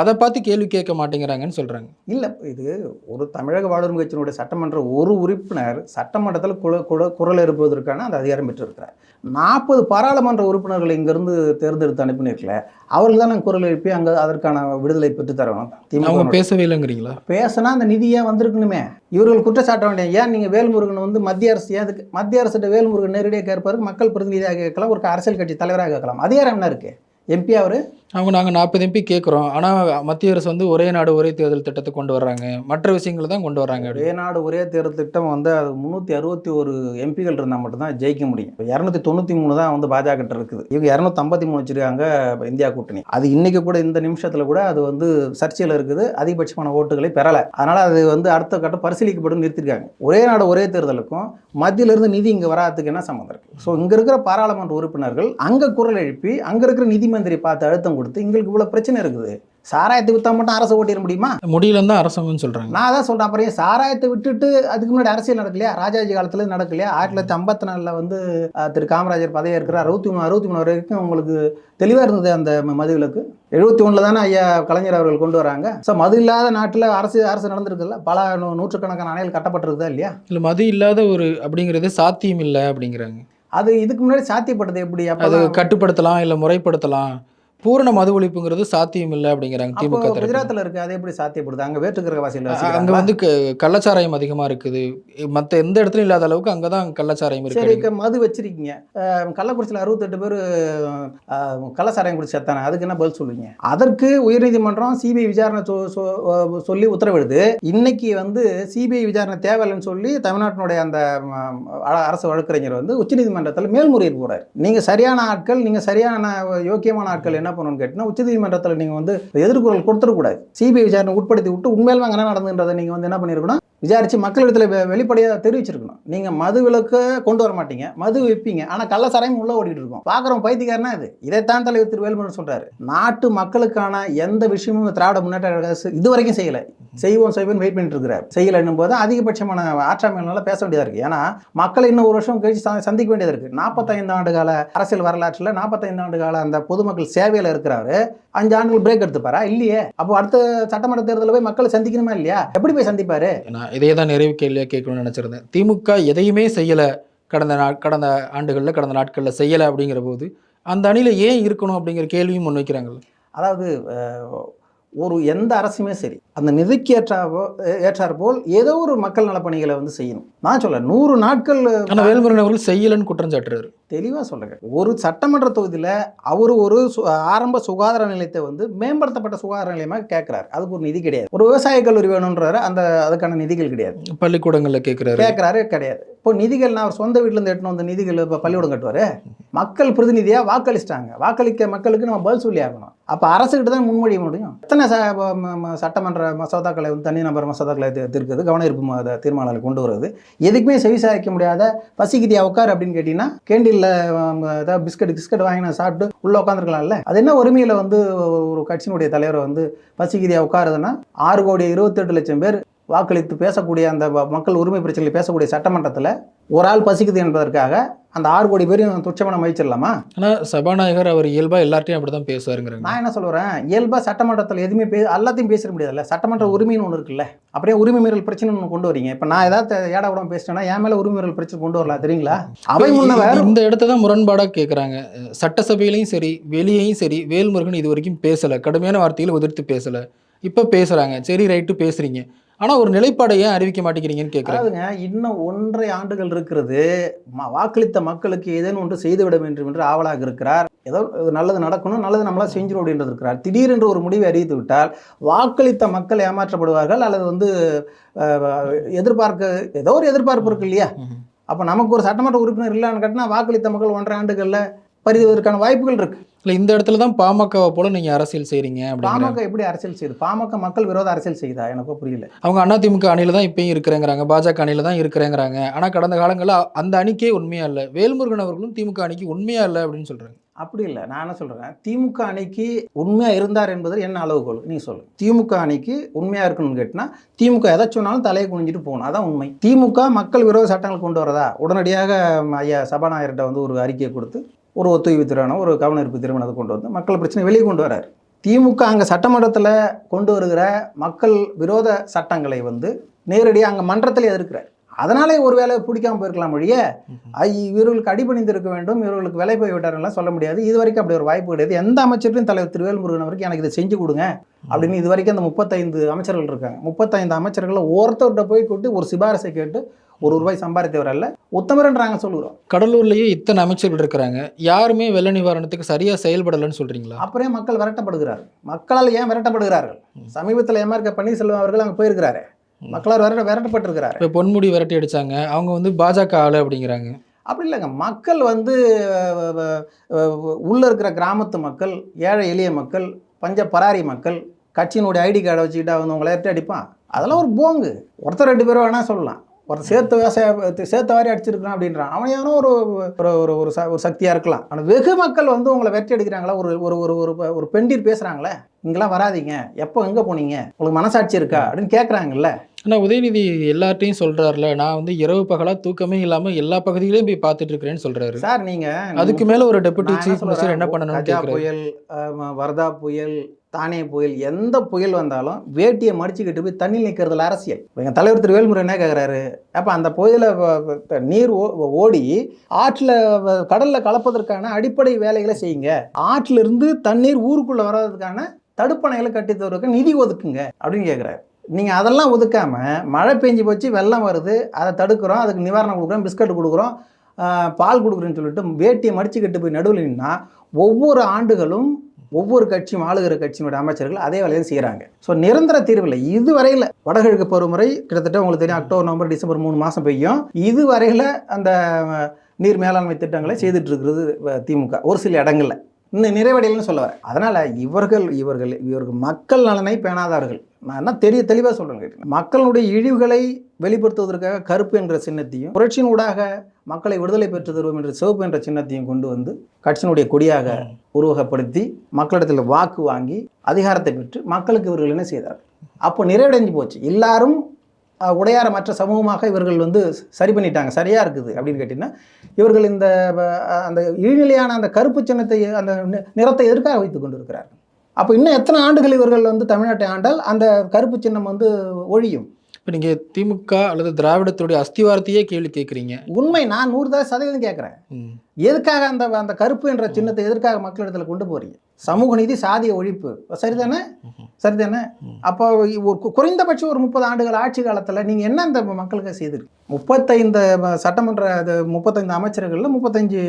அதை பார்த்து கேள்வி கேட்க மாட்டேங்கிறாங்கன்னு சொல்கிறாங்க
இல்லை இது ஒரு தமிழக வாழ்வுரிமை கட்சியினுடைய சட்டமன்ற ஒரு உறுப்பினர் சட்டமன்றத்தில் குல குல குரல் எழுப்புவதற்கான அந்த அதிகாரம் பெற்றிருக்கிறார். நாற்பது பாராளுமன்ற உறுப்பினர்களை இங்கிருந்து தேர்ந்தெடுத்து அனுப்பினிருக்கல அவர்கள் தான் நாங்கள் குரல் எழுப்பி அங்கே அதற்கான விடுதலை பெற்று தரணும் திமுக
பேசவே இல்லைங்கிறீங்களா?
பேசினா அந்த நிதி ஏன் வந்திருக்கணுமே? இவர்கள் குற்றச்சாட்ட வேண்டிய ஏன் நீங்கள் வேல்முருகன் வந்து மத்திய அரசு அதுக்கு மத்திய அரசிட்ட வேல்முருகன் நேரடியாக கேட்பாரு மக்கள் பிரதிநிதியாக கேட்கலாம் ஒரு அரசியல் கட்சி தலைவராக கேட்கலாம். அதிகாரம் என்ன இருக்கு? எம்பி அவர்
அவங்க நாங்கள் நாற்பது எம்பி கேட்குறோம் ஆனால் மத்திய அரசு வந்து ஒரே நாடு ஒரே தேர்தல் திட்டத்தை கொண்டு வர்றாங்க. மற்ற விஷயங்களை தான் கொண்டு வர்றாங்க.
ஒரே நாடு ஒரே தேர்தல் திட்டம் வந்து அது முந்நூற்றி அறுபத்தி ஒரு எம்பிகள் இருந்தால் மட்டும்தான் ஜெயிக்க முடியும். இப்போ இரநூத்தி தொண்ணூற்றி மூணு தான் வந்து பாஜக கிட்ட இருக்குது. இவங்க இரநூத்தம்பத்தி மூணு வச்சிருக்காங்க இந்தியா கூட்டணி. அது இன்றைக்கி கூட இந்த நிமிஷத்தில் கூட அது வந்து சர்ச்சையில் இருக்குது. அதிகபட்சமான ஓட்டுகளை பெறலை. அதனால் அது வந்து அடுத்த கட்டம் பரிசீலிக்கப்படும் நிறுத்திருக்காங்க. ஒரே நாடு ஒரே தேர்தலுக்கும் மத்தியிலிருந்து நிதி இங்கே வராதுக்கு என்ன சம்மந்தம் இருக்குது ஸோ இங்கே இருக்கிற பாராளுமன்ற உறுப்பினர்கள் அங்கே குரல் எழுப்பி அங்கே இருக்கிற நிதி மந்திரி பார்த்து அழுத்தம் கொடுத்து எங்களுக்கு இவ்வளோ பிரச்சனை இருக்குது. சாராயத்தை விற்றா மட்டும் அரசை ஓட்டிட முடியுமா?
முடியலன்னு தான் அரசாங்கம்னு சொல்கிறாங்க
நான் அதான் சொல்றேன். அப்புறம் சாராயத்தை விட்டுட்டு அதுக்கு முன்னாடி அரசியல் நடக்கலையா? ராஜாஜி காலத்துல நடக்கலையா? ஆயிரத்தி தொள்ளாயிரத்தி ஐம்பத்தி நாலில் வந்து திரு காமராஜர் பதவி இருக்கிற அறுபத்தி மூணு அறுபத்தி மூணு வரைக்கும் உங்களுக்கு தெளிவாக இருந்தது அந்த மதுவிலக்கு. எழுபத்தி ஒன்றில் தானே ஐயா கலைஞர் அவர்கள் கொண்டு வராங்க. ஸோ மது இல்லாத நாட்டில் அரசு அரசு நடந்திருக்குல்ல? பல நூற்றுக்கணக்கான அணைகள் கட்டப்பட்டிருக்குதா இல்லையா?
இல்லை மது இல்லாத ஒரு அப்படிங்கிறது சாத்தியம் இல்லை அப்படிங்கிறாங்க.
அது இதுக்கு முன்னாடி சாத்தியப்பட்டது எப்படி?
அது
அப்போ
கட்டுப்படுத்தலாம் இல்லை முறைப்படுத்தலாம். பூரண மது ஒழிப்புங்கிறது சாத்தியம் இல்லை அப்படிங்கிறாங்க
அப்போ
திமுக
குஜராத்தில் இருக்கு அது எப்படி சாத்தியப்படுது? அங்கே வேற்றுக்கிரகவாசிகள்
அங்க? வந்து கள்ளச்சாராயம் அதிகமா இருக்குது. மத்த எந்த இடத்துலயும் இல்லாத அளவுக்கு அங்கதான் கள்ளச்சாராயம்
சரி
இருக்கு
மது வச்சிருக்கீங்க. கள்ளக்குறிச்சியில் அறுபத்தெட்டு பேர் கள்ளசாராயம் குடிச்சு செத்தானே அதுக்கு என்ன பதில் சொல்லுவீங்க? அதற்கு உயர்நீதிமன்றம் சிபிஐ விசாரணை சொல்லி உத்தரவிடுது. இன்னைக்கு வந்து சிபிஐ விசாரணை தேவையில்லைன்னு சொல்லி தமிழ்நாட்டினுடைய அந்த அரசு வழக்கறிஞர் வந்து உச்சநீதிமன்றத்தில் மேல்முறையீடு போறாரு. நீங்க சரியான ஆட்கள் நீங்க சரியான யோக்கியமான ஆட்கள் என்ன பண்ணணும்னு கேட்டீங்கன்னா உச்சநீதிமன்றத்தில் நீங்க வந்து எதிர்குரல் கொடுத்துடக்கூடாது. சிபிஐ விசாரணை உட்படுத்தி விட்டு உண்மையிலுமே அங்கே என்ன நடந்துன்றதை நீங்க வந்து என்ன பண்ணியிருக்கணும்? விசாரித்து மக்களிடத்தில் வெ வெளிப்படையாக தெரிவிச்சிருக்கணும். நீங்கள் மது விளக்க கொண்டு வர மாட்டீங்க. மது விற்பீங்க ஆனால் கள்ளசாராயம் உள்ளே ஓடிட்டு இருக்கோம். பார்க்குறோம் பைத்தியக்காரனா இது? இதைத்தான் தலைவர் திரு வேலுமணி சொல்கிறாரு நாட்டு மக்களுக்கான எந்த விஷயமும் இந்த திராவிட முன்னேற்ற அரசு இது வரைக்கும் செய்யலை. செய்வோம் செய்வோம் வெயிட் பண்ணிட்டு இருக்கிறார் செய்யலைன்னும் போது அதிகபட்சமான ஆற்றாமையினால பேச வேண்டியதாக இருக்குது ஏன்னா மக்களை இன்னும் ஒரு வருஷம் கழிச்சு சந்திக்க வேண்டியது இருக்குது நாற்பத்தைந்து ஆண்டு கால அரசியல் வரலாற்றில் நாற்பத்தைந்து ஆண்டு கால அந்த பொதுமக்கள் சேவையில் இருக்கிறாரு. அஞ்சு ஆண்டுகள் பிரேக் எடுத்துப்பாரா? இல்லையே. அப்போ அடுத்த சட்டமன்ற தேர்தலில் போய் மக்களை சந்திக்கணுமா இல்லையா? எப்படி போய் சந்திப்பாரு?
இதே தான் நிறைவு கேள்வியாக கேட்கணும்னு நினச்சிருந்தேன். திமுக எதையுமே செய்யலை. கடந்த நா கடந்த ஆண்டுகளில் கடந்த நாட்களில் செய்யலை அப்படிங்கிற போது அந்த அணியில் ஏன் இருக்கணும் அப்படிங்கிற கேள்வியும் முன்வைக்கிறாங்கல்ல.
அதாவது ஒரு எந்த அரசுமே சரி அந்த நிதிக்கு ஏற்றாவோ ஏற்றார் போல் ஏதோ ஒரு மக்கள் நலப்பணிகளை வந்து செய்யணும். நான் சொல்ல நூறு நாட்கள்
வேல்முருகன் அவர்கள் செய்யலைன்னு குற்றம் சாட்டுறாரு.
தெளிவாக சொல்லுங்க. ஒரு சட்டமன்ற தொகுதியில் அவர் ஒரு ஆரம்ப சுகாதார நிலையத்தை வந்து மேம்படுத்தப்பட்ட சுகாதார நிலையமாக கேட்குறாரு அதுக்கு ஒரு நிதி கிடையாது. ஒரு விவசாய கல்லூரி வேணுன்றாரு அந்த அதுக்கான நிதிகள் கிடையாது.
பள்ளிக்கூடங்களில் கேட்குறாரு
கேட்குறாரு கிடையாது. இப்போ நிதிகள் நான் அவர் சொந்த வீட்டிலேருந்து எட்டுன்னு வந்த நிதிகள் இப்போ பள்ளிக்கூடம் கட்டுவார். மக்கள் பிரதிநிதியாக வாக்களிச்சிட்டாங்க. வாக்களிக்க மக்களுக்கு நம்ம பதில் சொல்லி ஆகணும். அப்போ அரசுக்கிட்ட தான் முன்மொழிய முடியும். எத்தனை சட்டமன்ற மசோதாக்களை வந்து தனி நபர் மசோதாக்களை திருக்குது கவன ஈர்ப்பு ம- தீர்மானங்களை கொண்டு வருது எதுக்குமே செவிசாய்க்க முடியாத பசிக்குதியா உட்கார் அப்படின்னு கேட்டிங்கன்னா கேண்டீனில் ஏதாவது பிஸ்கட் பிஸ்கட் வாங்கி நான் சாப்பிட்டு உள்ளே உட்காந்துருக்கலாம்ல அது என்ன உரிமையில் வந்து ஒரு கட்சியினுடைய தலைவரை வந்து பசிக்குதியா உட்காருதுன்னா ஆறு கோடி இருபத்தெட்டு லட்சம் பேர் வாக்களித்து பேசக்கூடிய அந்த மக்கள் உரிமை பிரச்சனைகளை பேசக்கூடிய சட்டமன்றத்தில் ஒரு ஆள் பசிக்குது என்பதற்காக அந்த ஆறு கோடி பேரையும் துச்சமான மதிச்சிடலாமா
ஆனால் சபாநாயகர் அவர் இயல்பாக எல்லார்ட்டையும் அப்படி தான் பேசுவாருங்கிறாங்க.
நான் என்ன சொல்லுறேன் இயல்பாக சட்டமன்றத்தில் எதுவுமே பே எல்லாத்தையும் பேசிட முடியாதுல்ல. சட்டமன்ற உரிமைன்னு ஒன்று இருக்குல்ல. அப்படியே உரிமை மீறல் பிரச்சனை ஒன்று கொண்டு வரீங்க. இப்போ நான் ஏதாவது ஏடா கூட பேசிட்டேன்னா என் மேலே உரிமை மீறல் பிரச்சனை கொண்டு வரலாம் தெரியுங்களா? அவை முன்னவர்
இந்த இடத்த தான் முரண்பாடாக கேட்குறாங்க சட்டசபையிலையும் சரி வெளியேயும் சரி வேல்முருகன் இது வரைக்கும் பேசலை. கடுமையான வார்த்தையில் உதிர்த்து பேசலை. இப்போ பேசுகிறாங்க சரி ரைட்டு பேசுகிறீங்க ஆனால் ஒரு நிலைப்பாடை ஏன் அறிவிக்க மாட்டேங்கிறீங்கன்னு கேட்குறாங்க
இன்னும் ஒன்றரை ஆண்டுகள் இருக்கிறது ம- வாக்களித்த மக்களுக்கு ஏதேனும் ஒன்று செய்துவிட வேண்டும் என்று ஆவலாக இருக்கிறார். ஏதோ நல்லது நடக்கணும் நல்லது நம்மளா செஞ்சிடும் அப்படின்றது இருக்கிறார். திடீரென்று ஒரு முடிவை அறிவித்து விட்டால் வாக்களித்த மக்கள் ஏமாற்றப்படுவார்கள் அல்லது வந்து எதிர்பார்க்க ஏதோ ஒரு எதிர்பார்ப்பு இருக்கு இல்லையா. அப்போ நமக்கு ஒரு சட்டமன்ற உறுப்பினர் இல்லைன்னு கேட்டினா வாக்களித்த மக்கள் ஒன்றரை ஆண்டுகளில் பறிவதற்கான வாய்ப்புகள் இருக்கு.
இல்லை இந்த இடத்துல தான் பாமகவை போல நீங்கள் அரசியல் செய்கிறீங்க
பாமக எப்படி அரசியல் செய்யுது? பாமக மக்கள் விரோத அரசியல் செய்யுதா? எனக்கு புரியல.
அவங்க அதிமுக அணியில் தான் இப்பயும் இருக்கிறேங்கிறாங்க பாஜக அணியில் தான் இருக்கிறேங்கிறாங்க. ஆனால் கடந்த காலங்களில் அந்த அணிக்கே உண்மையா இல்லை. வேல்முருகன் அவர்களும் திமுக அணிக்கு உண்மையா இல்லை அப்படின்னு சொல்கிறாங்க
அப்படி இல்லை. நான் என்ன சொல்கிறேன் திமுக அணிக்கு உண்மையாக இருந்தார் என்பது என்ன அளவுகோல்? நீ சொல்லு திமுக அணிக்கு உண்மையாக இருக்கணும்னு கேட்டினா திமுக எதை சொன்னாலும் தலையை குனிஞ்சிட்டு போகணும். அதான் உண்மை. திமுக மக்கள் விரோத சட்டங்கள் கொண்டு வரதா? உடனடியாக ஐயா சபாநாயகர்கிட்ட வந்து ஒரு அறிக்கையை கொடுத்து ஒரு ஒத்துழைப்பு திருமணம் ஒரு கவனிப்பு திருமணம் அதை கொண்டு வந்து மக்கள் பிரச்சனை வெளியே கொண்டு வராரு. திமுக அங்கே சட்டமன்றத்தில் கொண்டு வருகிற மக்கள் விரோத சட்டங்களை வந்து நேரடியாக அங்கே மன்றத்தில் எதிர்க்கிறார். அதனாலே ஒருவேளை பிடிக்காம போயிருக்கலாம் மொழியே. ஐ இவர்களுக்கு அடிபணிந்து இருக்க வேண்டும் இவர்களுக்கு விலை போய் விட்டாருலாம் சொல்ல முடியாது. இது வரைக்கும் அப்படி ஒரு வாய்ப்பு கிடையாது. எந்த அமைச்சரையும் தலைவர் திருவேல் முருகன் அவருக்கு எனக்கு இதை செஞ்சு கொடுங்க. அப்படின்னு இது வரைக்கும் அந்த முப்பத்தைந்து அமைச்சர்கள் இருக்காங்க. முப்பத்தைந்து அமைச்சர்களில் ஒருத்தர்கிட்ட போய் கூட்டு ஒரு சிபாரிசை கேட்டு ஒரு ரூபாய் சம்பாதித்தவர் அல்ல உத்தமரன்றாங்க சொல்லுகிறோம்
கடலூர்லேயே இத்தனை அமைச்சர்கள் இருக்கிறாங்க. யாருமே வெள்ள நிவாரணத்துக்கு சரியாக செயல்படலைன்னு சொல்கிறீங்களா
அப்புறம் மக்கள் விரட்டப்படுகிறார்கள். மக்களால் ஏன் விரட்டப்படுகிறார்கள்? சமீபத்தில் எம்ஆர்கே பன்னீர்செல்வம் அவர்கள் அங்கே போயிருக்கிறாரு. மக்களால் விரட்ட விரட்டப்பட்டிருக்கிறாரு.
இப்போ பொன்முடி விரட்டி அடிச்சாங்க. அவங்க வந்து பாஜக ஆளு அப்படிங்கிறாங்க.
அப்படி இல்லைங்க. மக்கள் வந்து உள்ள இருக்கிற கிராமத்து மக்கள் ஏழை எளிய மக்கள் பஞ்ச பராரி மக்கள் கட்சியினுடைய ஐடி கார்டை வச்சுக்கிட்டா வந்து உங்களை எடுத்து அடிப்பான். அதெல்லாம் ஒரு போங்கு. ஒருத்தர் ரெண்டு பேரும் வேணால் சொல்லலாம். ஒருத்தர் சேர்த்து விவசாய சேர்த்த வாரி அடிச்சிருக்கான் அப்படின்றான். அவன் ஒரு ஒரு ஒரு ஒரு ச ஒரு சக்தியாக இருக்கலாம். ஆனால் வெகு மக்கள் வந்து உங்களை வெற்றி அடிக்கிறாங்களா? ஒரு ஒரு ஒரு ஒரு ஒரு பெண்டீர் பேசுகிறாங்களே இங்கெல்லாம் வராதீங்க. எப்போ எங்கே போனீங்க? உங்களுக்கு மனசாட்சி இருக்கா? அப்படின்னு கேட்குறாங்கல்ல
ஆனால் உதயநிதி எல்லார்ட்டையும் சொல்கிறாருல நான் வந்து இரவு பகலாக தூக்கமே இல்லாமல் எல்லா பகுதிகளையும் போய் பார்த்துட்டு இருக்கிறேன்னு சொல்கிறாரு
சார் நீங்கள்
அதுக்கு மேலே ஒரு டெபுட்டி சீஃப் மினிஸ்டர் என்ன கேட்குறாரு
புயல் வரதா புயல் தானே புயல் எந்த புயல் வந்தாலும் வேட்டியை மடிச்சுக்கிட்டு போய் தண்ணி நிற்கிறதுல அரசியல். இப்ப எங்க தலைவர் திரு வேல்முருகன் என்ன கேட்குறாரு அப்போ அந்த புயல நீர் ஓ- ஓடி ஆற்றில் கடலில் கலப்பதற்கான அடிப்படை வேலைகளை செய்யுங்க. ஆற்றில் இருந்து தண்ணீர் ஊருக்குள்ளே வர்றதுக்கான தடுப்பணைகளை கட்டி தருவதற்கு நிதி ஒதுக்குங்க அப்படின்னு கேட்குறாரு நீங்கள் அதெல்லாம் ஒதுக்காமல் மழை பெஞ்சு போச்சு வெள்ளம் வருது அதை தடுக்கிறோம் அதுக்கு நிவாரணம் கொடுக்குறோம் பிஸ்கட் கொடுக்குறோம் பால் கொடுக்குறேன்னு சொல்லிட்டு வேட்டியை மடிச்சுக்கிட்டு போய் நடுவில் நின்னா ஒவ்வொரு ஆண்டுகளும் ஒவ்வொரு கட்சியும் ஆளுகிற கட்சியினுடைய அமைச்சர்கள் அதே வேலையை செய்கிறாங்க ஸோ நிரந்தர தீர்வில் இதுவரையில் வடகிழக்கு பருவமுறை கிட்டத்தட்ட உங்களுக்கு தெரியும் அக்டோபர் நவம்பர் டிசம்பர் மூணு மாதம் பெய்யும். இதுவரையில் அந்த நீர் மேலாண்மை திட்டங்களை செய்துட்டு இருக்கிறது திமுக. ஒரு சில இடங்களில். இன்னும் நிறைவடையலன்னு சொல்ல வரேன். அதனால் இவர்கள் இவர்கள் இவர்கள் மக்கள் நலனை பேணாதார்கள். நான் என்ன தெரிய தெளிவாக சொல்கிறேன் மக்களுடைய இழிவுகளை வெளிப்படுத்துவதற்காக கருப்பு என்ற சின்னத்தையும் புரட்சியின் ஊடாக மக்களை விடுதலை பெற்று தருவோம் என்ற சிவப்பு என்ற சின்னத்தையும் கொண்டு வந்து கட்சியினுடைய கொடியாக உருவகப்படுத்தி மக்களிடத்தில் வாக்கு வாங்கி அதிகாரத்தை பெற்று மக்களுக்கு இவர்கள் என்ன செய்தார்கள்? அப்போ நிறைவடைஞ்சு போச்சு. எல்லாரும் உடையார மற்ற சமூகமாக இவர்கள் வந்து சரி பண்ணிட்டாங்க. சரியா இருக்குது அப்படின்னு கேட்டிங்கன்னா இவர்கள் இந்த அந்த இழிநிலையான அந்த கருப்பு சின்னத்தை அந்த நிறத்தை எதற்காக வைத்துக் கொண்டிருக்கிறார்கள்? அப்போ இன்னும் எத்தனை ஆண்டுகள் இவர்கள் வந்து தமிழ்நாட்டை ஆண்டால் அந்த கருப்பு சின்னம் வந்து ஒழியும்?
இப்போ நீங்கள் திமுக அல்லது திராவிடத்துடைய அஸ்திவாரத்தையே கேள்வி கேட்குறீங்க
உண்மை நான் நூறு சதவீதம் கேட்குறேன் எதுக்காக அந்த அந்த கருப்பு என்ற சின்னத்தை எதற்காக மக்களிடத்தில் கொண்டு போறீங்க? சமூக நீதி சாதிய ஒழிப்பு. சரிதானே? சரிதானே? அப்போ ஒரு குறைந்தபட்சம் ஒரு முப்பது ஆண்டுகள் ஆட்சி காலத்தில் நீங்கள் என்ன அந்த மக்களுக்கு செய்திருக்கு முப்பத்தைந்து சட்டமன்ற அது முப்பத்தைந்து அமைச்சர்களில் முப்பத்தஞ்சு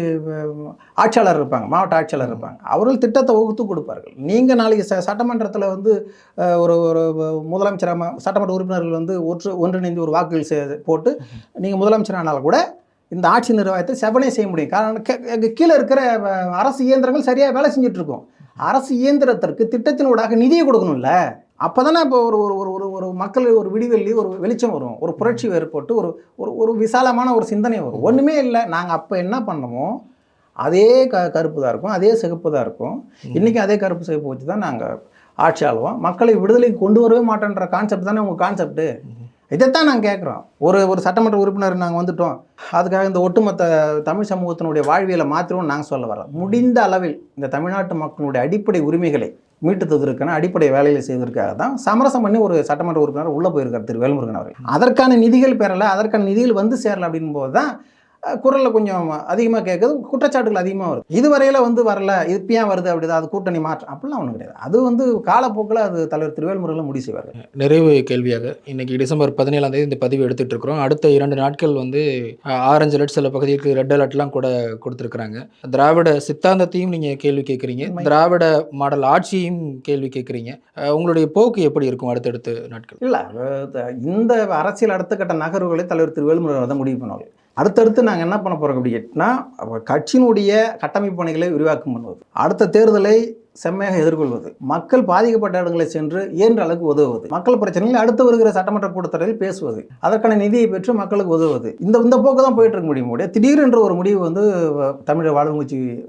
ஆட்சியாளர் இருப்பாங்க மாவட்ட ஆட்சியாளர் இருப்பாங்க. அவர்கள் திட்டத்தை வகுத்து கொடுப்பார்கள். நீங்கள் நாளைக்கு ச சட்டமன்றத்தில் வந்து ஒரு ஒரு முதலமைச்சராக சட்டமன்ற உறுப்பினர்கள் வந்து ஒற்று ஒன்றிணைந்து ஒரு வாக்குகள் போட்டு நீங்கள் முதலமைச்சர் ஆனாலும் கூட இந்த ஆட்சி நிர்வாகத்தை செவனே செய்ய முடியும். காரணம் கீழே இருக்கிற அரசு இயந்திரங்கள் சரியாக வேலை செஞ்சுட்டு இருக்கும் அரசு இயந்திரத்திற்கு திட்டத்தினூடாக நிதியை கொடுக்கணும்ல? அப்போ தானே இப்போ ஒரு ஒரு ஒரு ஒரு ஒரு மக்கள் ஒரு விடிவெள்ளி ஒரு வெளிச்சம் வரும். ஒரு புரட்சி ஏற்பட்டு ஒரு ஒரு ஒரு விசாலமான ஒரு சிந்தனை வரும். ஒன்றுமே இல்லை. நாங்கள் அப்போ என்ன பண்ணோமோ அதே க கருப்பு தான் இருக்கும். அதே சிகப்பு தான் இருக்கும். இன்றைக்கி அதே கருப்பு சிகப்பு வச்சு தான் நாங்கள் ஆட்சி ஆளுவோம். மக்களை விடுதலைக்கு கொண்டு வரவே மாட்டேன்ற கான்செப்ட் தானே உங்கள் கான்செப்ட்டு இதைத்தான் நாங்கள் கேட்குறோம் ஒரு ஒரு சட்டமன்ற உறுப்பினர் நாங்கள் வந்துட்டோம். அதுக்காக இந்த ஒட்டுமொத்த தமிழ் சமூகத்தினுடைய வாழ்வியலை மாற்றிடுவோம் நாங்கள் சொல்ல வரோம் முடிந்த அளவில் இந்த தமிழ்நாட்டு மக்களுடைய அடிப்படை உரிமைகளை மீட்டு தருவதற்கான அடிப்படை வேலைகளை செய்வதற்காக தான் சமரசம் பண்ணி ஒரு சட்டமன்ற உறுப்பினர் உள்ளே போயிருக்கார் திரு வேல்முருகன் அவர்கள். அதற்கான நிதிகள் பெறலை அதற்கான நிதிகள் வந்து சேரலை அப்படின் போது தான் குரலில் கொஞ்சம் அதிகமாக கேட்குது குற்றச்சாட்டுகள் அதிகமாக வருது. இதுவரையில் வந்து வரல இது ஏன் வருது அப்படி அது கூட்டணி மாற்றம் அப்படிலாம் ஒன்றும் கிடையாது. அது வந்து காலப்போக்கில் அது தலைவர் திருவேல்முருகன் முடிவு செய்வார்.
நிறைவு கேள்வியாக. இன்னைக்கு டிசம்பர் பதினேழாம் தேதி இந்த பதிவு எடுத்துட்டு இருக்கிறோம் அடுத்த இரண்டு நாட்கள் வந்து ஆரஞ்சு அலர்ட் சில பகுதிகளுக்கு ரெட் அலர்ட்லாம் கூட கொடுத்துருக்குறாங்க. திராவிட சித்தாந்தத்தையும் நீங்கள் கேள்வி கேட்குறீங்க. திராவிட மாடல் ஆட்சியையும் கேள்வி கேட்குறீங்க. உங்களுடைய போக்கு எப்படி இருக்கும் அடுத்தடுத்த நாட்கள்?
இல்லை இந்த அரசியல் அடுத்த கட்ட நகர்வுகளை தலைவர் திரு வேலுமுருகன் தான் முடிவு பண்ணுவாங்க அடுத்தடுத்து நாங்கள் என்ன பண்ண போகிறோம் அப்படின்னா கட்சியினுடைய கட்டமைப்பு பணிகளை விரிவாக்கம் பண்ணுவது. அடுத்த தேர்தலை செம்மையாக எதிர்கொள்வது. மக்கள் பாதிக்கப்பட்ட இடங்களை சென்று இயன்ற அளவுக்கு உதவுவது. மக்கள் பிரச்சனைகளை அடுத்து வருகிற சட்டமன்ற கூட்டத்தொடரில் பேசுவது. அதற்கான நிதியை பெற்று மக்களுக்கு உதவுவது. இந்த இந்த போக்கு தான் போயிட்டு இருக்க முடியும். முடியாது திடீரென்று ஒரு முடிவு வந்து தமிழக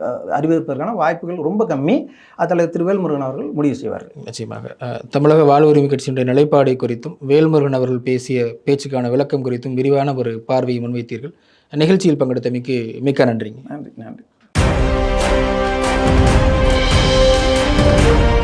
அஹ், அறிவிப்பதற்கான வாய்ப்புகள் ரொம்ப கம்மி. அது தலைவர் திரு வேல்முருகன் அவர்கள் முடிவு செய்வார்கள்
நிச்சயமாக. தமிழக வாழ் உரிமை கட்சியினுடைய நிலைப்பாடு குறித்தும் வேல்முருகன் அவர்கள் பேசிய பேச்சுக்கான விளக்கம் குறித்தும் விரிவான ஒரு பார்வையை முன்வைத்தீர்கள். நிகழ்ச்சியில் பங்கெடுத்தமைக்கு மிக்க நன்றிங்க.
நன்றி நன்றி. Thank you.